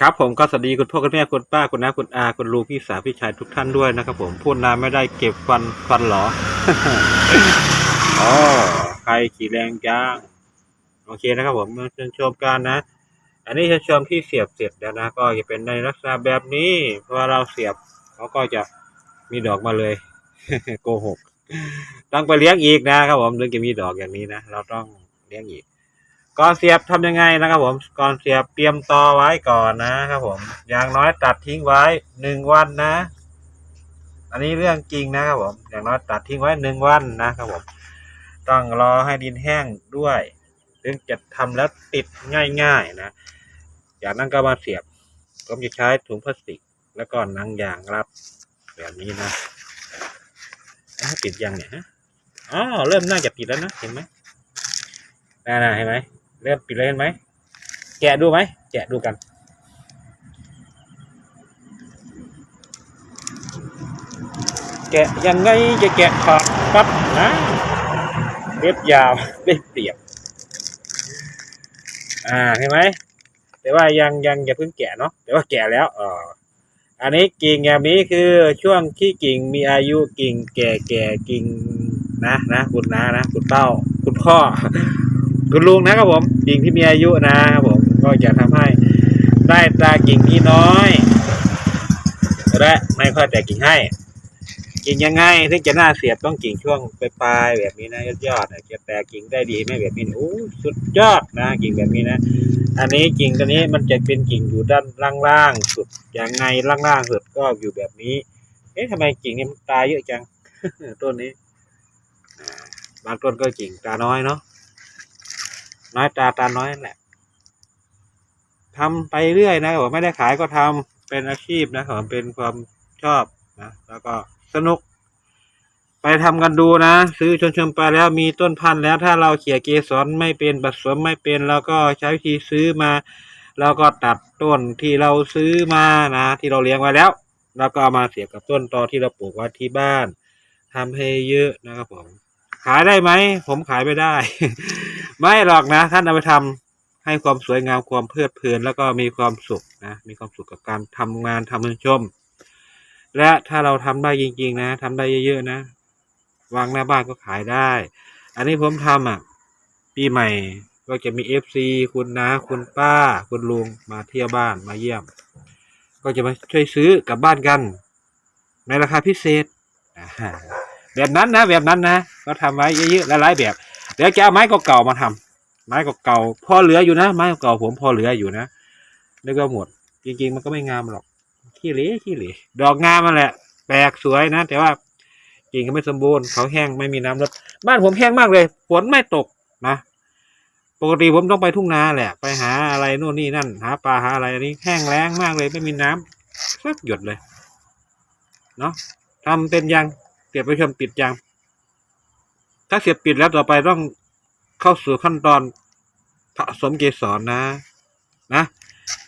ครับผมก็สวัสดีคุณพ่อคุณแม่คุณป้าคุณน้าคุณอาคุณลุงพี่สาวพี่ชายทุกท่านด้วยนะครับผมพูดนานไม่ได้เก็บฟันฟันหรออ๋อใครขี่แรงจ้างโอเคนะครับผมมาเชิญชมกันนะ อันนี้เชิญชมที่เสียบเสร็จแล้วนะ ก็จะเป็นในลักษณะแบบนี้พอเราเสียบเขาก็จะมีดอกมาเลยโกหก ต้องไปเลี้ยงอีกนะครับผมถึงจะมีดอกอย่างนี้นะเราต้องเลี้ยงอีก ก่อนเสียบทำยังไงนะครับผมก่อนเสียบเตรียมตอไว้ก่อนนะครับผมอย่างน้อยตัดทิ้งไว้หนึ่งวันนะ อันนี้เรื่องจริงนะครับผมอย่างน้อยตัดทิ้งไว้หนึ่งวันนะครับผมต้องรอให้ดินแห้งด้วยถึงจะทำแล้วติดง่าย ๆนะจากนั้นก็มาเสียบผมจะใช้ถุงพลาสติก แล้วก็นังยางรับ แบบนี้นะเอ้าปิดยังเนี่ยฮะอ๋อเริ่มน่าจะปิดแล้วนะเห็นไหมน่าๆเห็นไหม เริ่มปิดเลยเห็นไหม แกะดูไหม แกะดูกัน แกะยังไงจะแกะขาดปั๊บนะเล็บยาวได้เปรียบ อ่าเห็นไหม แต่ว่ายังยังอย่าเพิ่งแกะเนาะ แต่ว่าแกะแล้วอ๋ออันนี้กิ่งแบบนี้คือช่วงที่กิ่งมีอายุกิ่งแก่แก่กิ่งนะนะคุณนานะ คุณเต้า คุณพ่อ คุณลุงนะครับผมกิ่งที่มีอายุนะครับผมก็จะทำให้ได้ตากิ่งที่น้อย และไม่ค่อยแต่กิ่งให้ กิ่งยังไงถึงจะน่าเสียบต้องกิ่งช่วงปลายๆแบบนี้นะยอดๆนะจะแตกกิ่งได้ดีไหมแบบนี้โอ้สุดยอดนะกิ่งแบบนี้นะ อันนี้กิ่งตัวนี้มันจะเป็นกิ่งอยู่ด้านล่างๆสุดยังไงล่างๆสุดก็อยู่แบบนี้ เอ๊ะทำไมกิ่งนี้มันตายเยอะจังต้นนี้บางต้นก็กิ่งตาน้อยเนาะ น้อยตาตาน้อยนั่นแหละทำไปเรื่อยนะผมไม่ได้ขายก็ทำเป็นอาชีพนะผมเป็นความชอบนะแล้วก็สนุก ไปทำกันดูนะ ซื้อชนชมไปแล้วมีต้นพันธุ์แล้วถ้าเราเขี่ยเกสรไม่เป็นผสมไม่เป็นแล้วก็ใช้วิธีซื้อมาแล้วก็ตัดต้นที่เราซื้อมานะ ที่เราเลี้ยงไว้แล้วแล้วก็เอามาเสียบกับต้นตอที่เราปลูกไว้ที่บ้านทำให้เยอะนะครับผม ขายได้ไหม ผมขายไม่ได้ ไม่หรอกนะ ท่านเอาไปทำให้ความสวยงามความเพลิดเพลินแล้วก็มีความสุขนะมีความสุขกับการทำงานทำชม และถ้าเราทำได้จริง ๆ นะทำได้เยอะๆนะ วางหน้าบ้านก็ขายได้ อันนี้ผมทำอะ ปีใหม่ก็จะมีเอฟซีคุณนะคุณป้า คุณลุงมาเที่ยวบ้านมาเยี่ยม ก็จะมาช่วยซื้อกลับบ้านกัน ในราคาพิเศษแบบนั้นนะ แบบนั้นนะ ก็ทำไว้เยอะๆหลายๆแบบ เดี๋ยวจะเอาไม้เก่าๆมาทำไม้เก่าๆพอเหลืออยู่นะ ไม้เก่าผมพอเหลืออยู่นะแล้วก็หมด จริง ๆ มันก็ไม่งามหรอกขี้เหร่ขี้เหร่ดอกงามมันแหละแปลกสวยนะ แต่ว่ากิ่งก็ไม่สมบูรณ์เขาแห้งไม่มีน้ำรดบ้านผมแห้งมากเลยฝนไม่ตกนะปกติผมต้องไปทุ่งนาแหละ ไปหาอะไรโน่นนี่นั่น หาปลาหาอะไรอันนี้แห้งแล้งมากเลย ไม่มีน้ำสักหยดเลย เนาะทำเป็นยังเก็บไปชมปิดยัง ถ้าเสียบปิดแล้วต่อไปต้องเข้าสู่ขั้นตอนผสมเกสรนะ นะ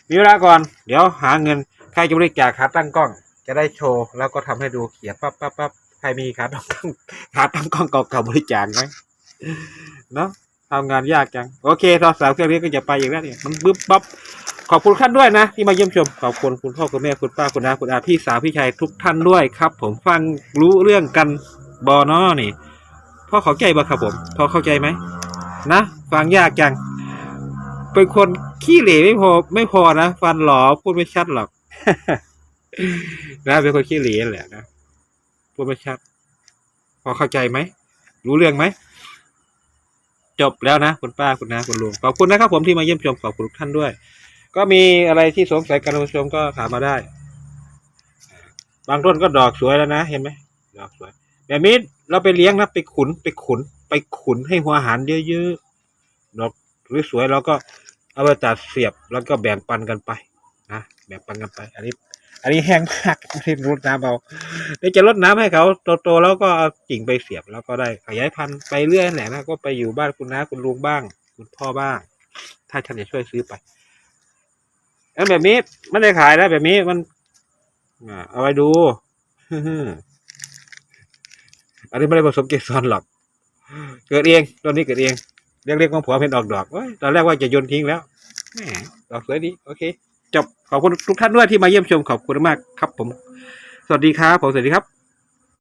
มีเวลาก่อน เดี๋ยวหาเงิน ใครจะบริจาคขาตั้งกล้อง จะได้โชว์ แล้วก็ทำให้ดูเขียนปั๊บปั๊บปั๊บใครมีขาตั้งกล้องขาตั้งกล้องเก่าๆบริจาคไหมเนาะทำงานยากจัง โอเคทรศัพท์เครื่องนี้ก็จะไปอีกแล้วเนี่ยมันบึ๊บปั๊บขอบคุณท่านด้วยนะ ที่มาเยี่ยมชม ขอบคุณคุณพ่อคุณแม่คุณป้าคุณน้าคุณอาพี่สาวพี่ชายทุกท่านด้วยครับ ผมฟังรู้เรื่องกันบอนอนี่ พ่อเข้าใจบ่ครับผมพอเข้าใจไหมนะฟังยากจัง เป็นคนขี้เหร่ไม่พอไม่พอนะฟันหลอพูดไม่ชัดหรอกนะเป็นคนขี้เหร่แหละนะพูดไม่ชัด พอเข้าใจไหมรู้เรื่องไหมจบแล้วนะคุณป้าคุณน้าคุณลุงขอบคุณนะครับผมที่มาเยี่ยมชมขอบคุณทุกท่านด้วย ก็มีอะไรที่สงสัยกันผู้ชมก็ถามมาได้ บางต้นก็ดอกสวยแล้วนะ เห็นไหมดอกสวย แบบนี้เราไปเลี้ยงนะไปขุนไปขุน ไปขุนให้หัวอาหารเยอะๆดอกสวยๆเราก็เอาไปตัดเสียบแล้วก็แบ่งปันกันไปนะแบ่งปันกันไป อันนี้ อันนี้แห้งมากไม่ได้รดน้ำเอาเดี๋ยวจะรดน้ำให้เขาโตๆแล้วก็เอากิ่งไปเสียบแล้วก็ได้ขยายพันธุ์ไปเรื่อยแหละนะก็ไปอยู่บ้านคุณน้าคุณลุงบ้าง คุณพ่อบ้าง ถ้าฉันจะช่วยซื้อไปแล้วแบบนี้ไม่ได้ขายแล้วแบบนี้มันอ่าเอาไว้ดู อันนี้ไม่ได้ผสมเกสรหรอก เกิดเองตอนนี้เกิดเอง เรียกเรียกของผัวเป็นออกดอกเว้ยตอนแรกว่าจะโยนทิ้งแล้วแหมดอกสวยดี โอเค จบ ขอบคุณทุกท่านด้วยที่มาเยี่ยมชม ขอบคุณมากครับผม สวัสดีครับ ผมสวัสดีครับ